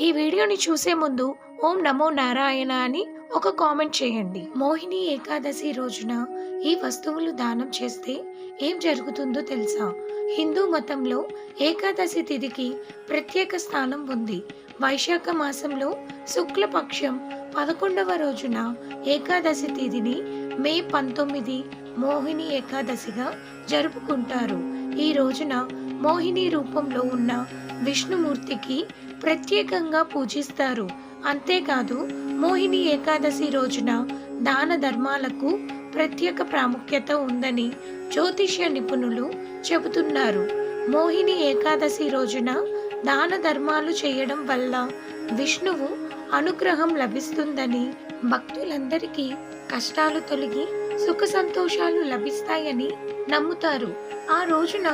ఈ వీడియోని చూసే ముందు ఓం నమో నారాయణ అని ఒక కామెంట్ చేయండి. మోహిని ఏకాదశి రోజున ఈ వస్తువులు దానం చేస్తే ఏం జరుగుతుందో తెలుసా? హిందూ మతంలో ఏకాదశి తిథికి ప్రత్యేక స్థానం ఉంది. వైశాఖ మాసంలో శుక్లపక్షం పదకొండవ రోజున ఏకాదశి తిథిని మే పంతొమ్మిది మోహిని ఏకాదశిగా జరుపుకుంటారు. ఈ రోజున మోహిని రూపంలో ఉన్న విష్ణుమూర్తికి ప్రత్యేకంగా పూజిస్తారు. అంతేకాదు మోహిని ఏకాదశి రోజున దాన ధర్మాలకు ప్రత్యేక ప్రాముఖ్యత ఉందని జ్యోతిష్య నిపుణులు చెబుతున్నారు. మోహిని ఏకాదశి రోజున దాన ధర్మాలు చేయడం వల్ల విష్ణువు అనుగ్రహం లభిస్తుందని భక్తులందరికీ కష్టాలు తొలగి సుఖ సంతోషాలు లభిస్తాయని నమ్ముతారు. ఆ రోజున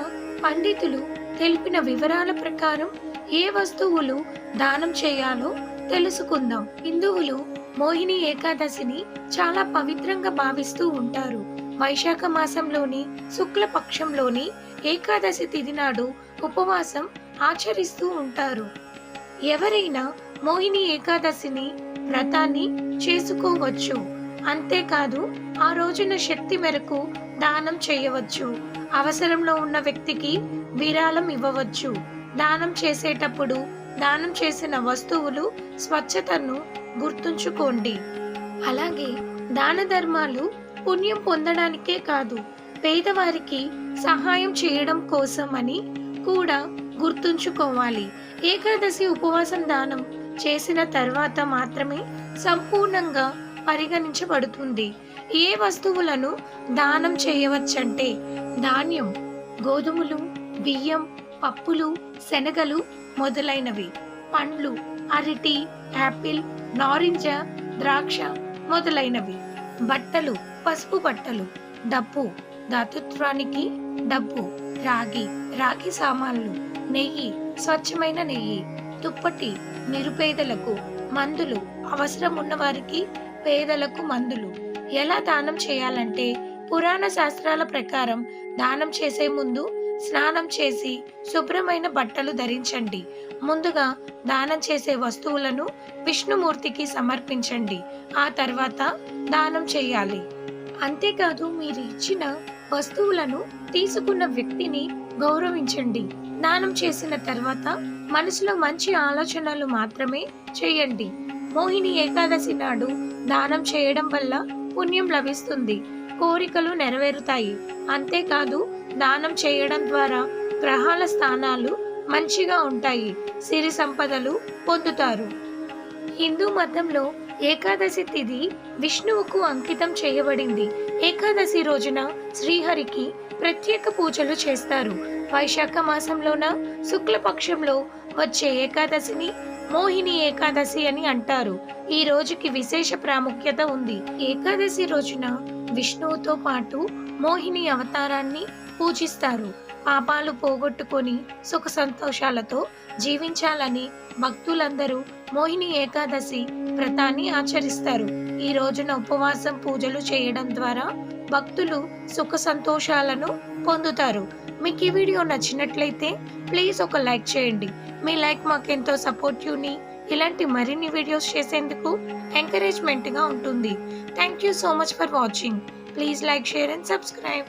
పండితులు తెలిపిన వివరాల ప్రకారం ఏ వస్తువులు దానం చేయాలో తెలుసుకుందాం. హిందువులు మోహిని ఏకాదశిని చాలా పవిత్రంగా భావిస్తూ ఉంటారు. వైశాఖ మాసంలోని శుక్ల పక్షంలోని ఏకాదశి తిథి నాడు ఉపవాసం ఆచరిస్తూ ఉంటారు. ఎవరైనా మోహిని ఏకాదశిని వ్రతాన్ని చేసుకోవచ్చు. అంతేకాదు ఆ రోజున శక్తి మేరకు దానం చేయవచ్చు. అవసరంలో ఉన్న వ్యక్తికి విరాళం ఇవ్వవచ్చు. దానం చేసేటప్పుడు దానం చేసిన వస్తువులు స్వచ్ఛతను గుర్తుంచుకోండి. అలాగే దాన ధర్మాలు పుణ్యం పొందడానికే కాదు పేదవారికి సహాయం చేయడం కోసం అని కూడా గుర్తుంచుకోవాలి. ఏకాదశి ఉపవాసం దానం చేసిన తర్వాత మాత్రమే సంపూర్ణంగా పరిగణించబడుతుంది. ఏ వస్తువులను దానం చేయవచ్చంటే ధాన్యం గోధుమలు బియ్యం పప్పులు శనగలు మొదలైనవి. పండ్లు అరటి యాపిల్ నారింజ ద్రాక్ష మొదలైనవి. బట్టలు పసుపు బట్టలు. డబ్బు దాతృత్వానికి డబ్బు. రాగి రాగి సామాన్లు. నెయ్యి స్వచ్ఛమైన నెయ్యి. దుప్పటి నిరుపేదలకు మందులు. అవసరం ఉన్న వారికి పేదలకు మందులు. ఎలా దానం చేయాలంటే పురాణ శాస్త్రాల ప్రకారం దానం చేసే ముందు స్నానం చేసి శుభ్రమైన బట్టలు ధరించండి. ముందుగా దానం చేసే వస్తువులను విష్ణుమూర్తికి సమర్పించండి. ఆ తర్వాత దానం చేయాలి. అంతేకాదు మీరు ఇచ్చిన వస్తువులను తీసుకున్న వ్యక్తిని గౌరవించండి. దానం చేసిన తర్వాత మనసులో మంచి ఆలోచనలు మాత్రమే చేయండి. మోహిని ఏకాదశి నాడు దానం చేయడం వల్ల పుణ్యం లభిస్తుంది. కోరికలు నెరవేరుతాయి. అంతేకాదు దానం చేయడం ద్వారా గ్రహాల స్థానాలు మంచిగా ఉంటాయి సిరి సంపదలు పొందుతారు. హిందూ మతంలో ఏకాదశి తిథి విష్ణువుకు అంకితం చేయబడింది. ఏకాదశి రోజున శ్రీహరికి ప్రత్యేక పూజలు చేస్తారు. వైశాఖ మాసంలోన శుక్లపక్షంలో వచ్చే ఏకాదశిని మోహిని ఏకాదశి అని అంటారు. ఈ రోజుకి విశేష ప్రాముఖ్యత ఉంది. ఏకాదశి రోజున విష్ణువుతో పాటు మోహిని అవతారాన్ని పూజిస్తారు. పాపాలు పోగొట్టుకొని సుఖ సంతోషాలతో జీవించాలని భక్తులందరూ మోహిని ఏకాదశి వ్రతాన్ని ఆచరిస్తారు. ఈ రోజున ఉపవాసం పూజలు చేయడం ద్వారా భక్తులు సుఖ సంతోషాలను పొందుతారు. మీకు ఈ వీడియో నచ్చినట్లయితే ప్లీజ్ ఒక లైక్ చేయండి. మీ లైక్ మాకెంతో సపోర్టివ్ని ఇలాంటి మరిన్ని వీడియోస్ చేసేందుకు ఎంకరేజ్మెంట్గా ఉంటుంది. Thank you so much for watching please like share and subscribe